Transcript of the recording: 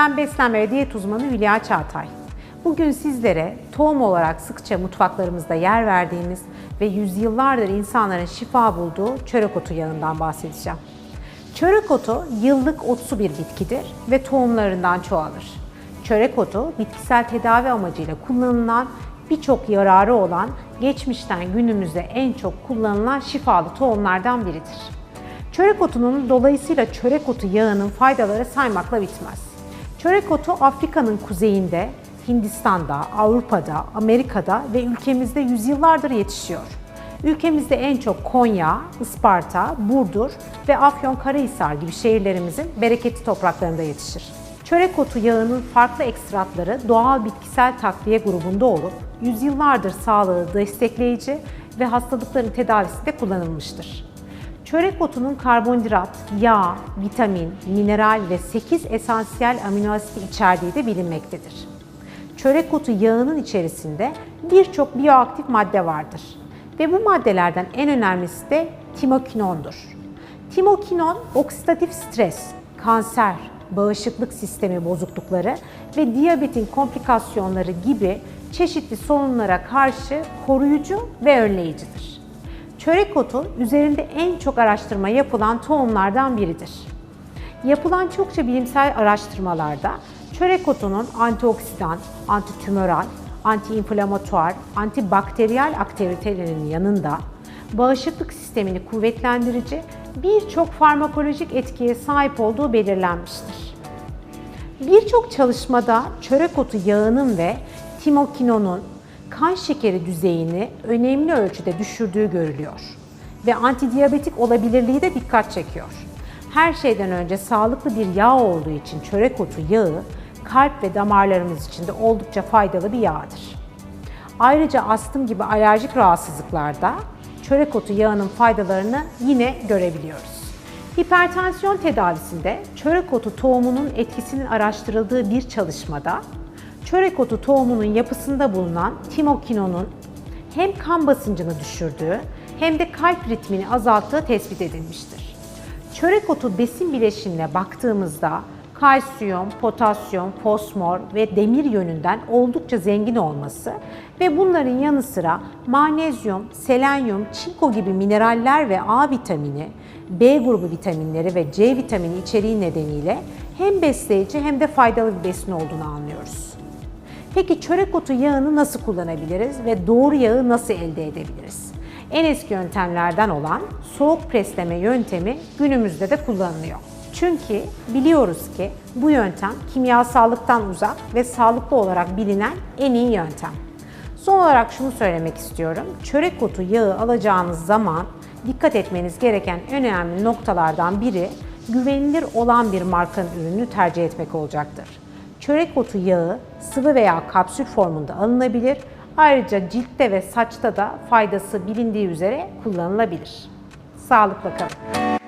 Ben beslenme ve diyet uzmanı Hülya Çağatay. Bugün sizlere tohum olarak sıkça mutfaklarımızda yer verdiğimiz ve yüzyıllardır insanların şifa bulduğu çörek otu yağından bahsedeceğim. Çörek otu yıllık otsu bir bitkidir ve tohumlarından çoğalır. Çörek otu bitkisel tedavi amacıyla kullanılan birçok yararı olan geçmişten günümüze en çok kullanılan şifalı tohumlardan biridir. Çörek otunun dolayısıyla çörek otu yağının faydaları saymakla bitmez. Çörek otu Afrika'nın kuzeyinde, Hindistan'da, Avrupa'da, Amerika'da ve ülkemizde yüzyıllardır yetişiyor. Ülkemizde en çok Konya, Isparta, Burdur ve Afyonkarahisar gibi şehirlerimizin bereketli topraklarında yetişir. Çörek otu yağının farklı ekstratları doğal bitkisel takviye grubunda olup yüzyıllardır sağlığı destekleyici ve hastalıkların tedavisinde kullanılmıştır. Çörek otunun karbonhidrat, yağ, vitamin, mineral ve 8 esansiyel amino asit içerdiği de bilinmektedir. Çörek otu yağının içerisinde birçok biyoaktif madde vardır. Ve bu maddelerden en önemlisi de timokinondur. Timokinon oksidatif stres, kanser, bağışıklık sistemi bozuklukları ve diyabetin komplikasyonları gibi çeşitli sorunlara karşı koruyucu ve önleyicidir. Çörek otu üzerinde en çok araştırma yapılan tohumlardan biridir. Yapılan çokça bilimsel araştırmalarda çörek otunun antioksidan, antitümöral, antiinflamatuar, antibakteriyel aktivitelerinin yanında bağışıklık sistemini kuvvetlendirici birçok farmakolojik etkiye sahip olduğu belirlenmiştir. Birçok çalışmada çörek otu yağının ve timokinonun kan şekeri düzeyini önemli ölçüde düşürdüğü görülüyor ve antidiyabetik olabilirliği de dikkat çekiyor. Her şeyden önce sağlıklı bir yağ olduğu için çörek otu yağı kalp ve damarlarımız için de oldukça faydalı bir yağdır. Ayrıca astım gibi alerjik rahatsızlıklarda çörek otu yağının faydalarını yine görebiliyoruz. Hipertansiyon tedavisinde çörek otu tohumunun etkisinin araştırıldığı bir çalışmada çörek otu tohumunun yapısında bulunan timokinonun hem kan basıncını düşürdüğü hem de kalp ritmini azalttığı tespit edilmiştir. Çörek otu besin bileşimine baktığımızda kalsiyum, potasyum, fosfor ve demir yönünden oldukça zengin olması ve bunların yanı sıra magnezyum, selenyum, çinko gibi mineraller ve A vitamini, B grubu vitaminleri ve C vitamini içeriği nedeniyle hem besleyici hem de faydalı bir besin olduğunu anlıyoruz. Peki çörek otu yağını nasıl kullanabiliriz ve doğru yağı nasıl elde edebiliriz? En eski yöntemlerden olan soğuk presleme yöntemi günümüzde de kullanılıyor. Çünkü biliyoruz ki bu yöntem kimyasallıktan uzak ve sağlıklı olarak bilinen en iyi yöntem. Son olarak şunu söylemek istiyorum. Çörek otu yağı alacağınız zaman dikkat etmeniz gereken en önemli noktalardan biri güvenilir olan bir markanın ürünü tercih etmek olacaktır. Çörek otu yağı sıvı veya kapsül formunda alınabilir. Ayrıca ciltte ve saçta da faydası bilindiği üzere kullanılabilir. Sağlıkla kalın.